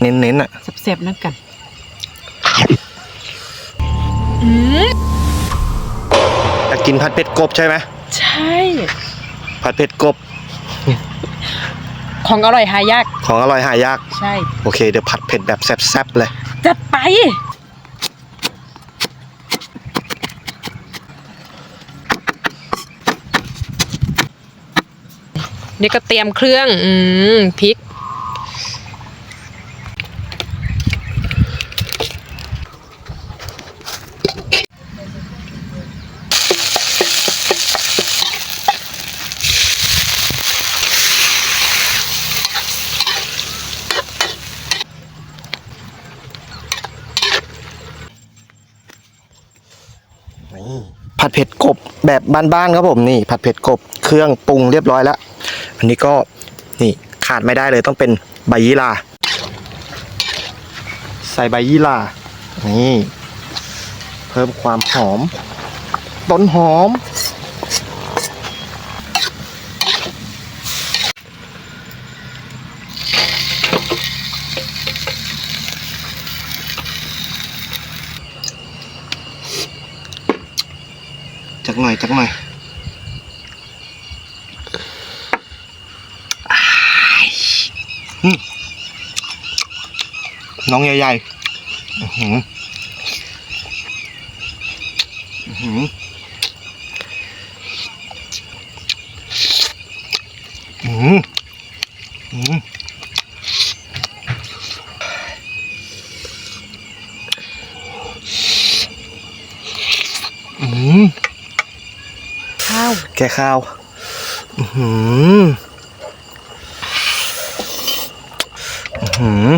เน้นๆอะแซ่บๆนั่นกันอืมอยากกินผัดเผ็ดกบใช่ไหมใช่ ผัดเผ็ดกบ ของอร่อยหายาก ของอร่อยหายาก ใช่ โอเค เดี๋ยวผัดเผ็ดแบบแซ่บๆเลยจัดไปนี่ก็เตรียมเครื่อง อืมพริก ผัดเผ็ดกบแบบบ้านๆครับผมนี่ ผัดเผ็ดกบเครื่องปรุงเรียบร้อยแล้ว อันนี้ก็นี่ขาดไม่ได้เลยต้องเป็นใบยี่หร่าใส่ใบยี่หร่านี่ เพิ่มความหอม ต้นหอม จักหน่อยจักหน่อยอ้ายอืมน้องใหญ่ๆอื้อหืออื้อหืออื้อหืออื้อหืออื้อหือ ข้าว แกะข้าวอือหืออื้อหือ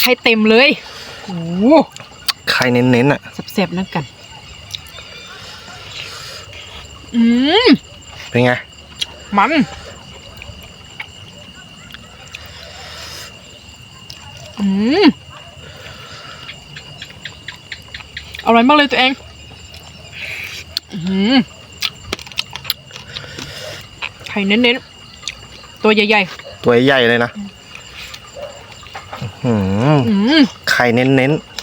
ให้เต็มเลยโอ้ไข่เน้นๆอะแซ่บๆนั่นกัน อืม เป็นไง มัน อืม อร่อยมากเลยตัวเอง อืมไไข่เน้นๆ ตัวใหญ่ตัวใหญ่เลยนะไข่เน้นๆ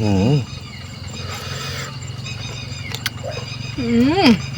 อื้ออืม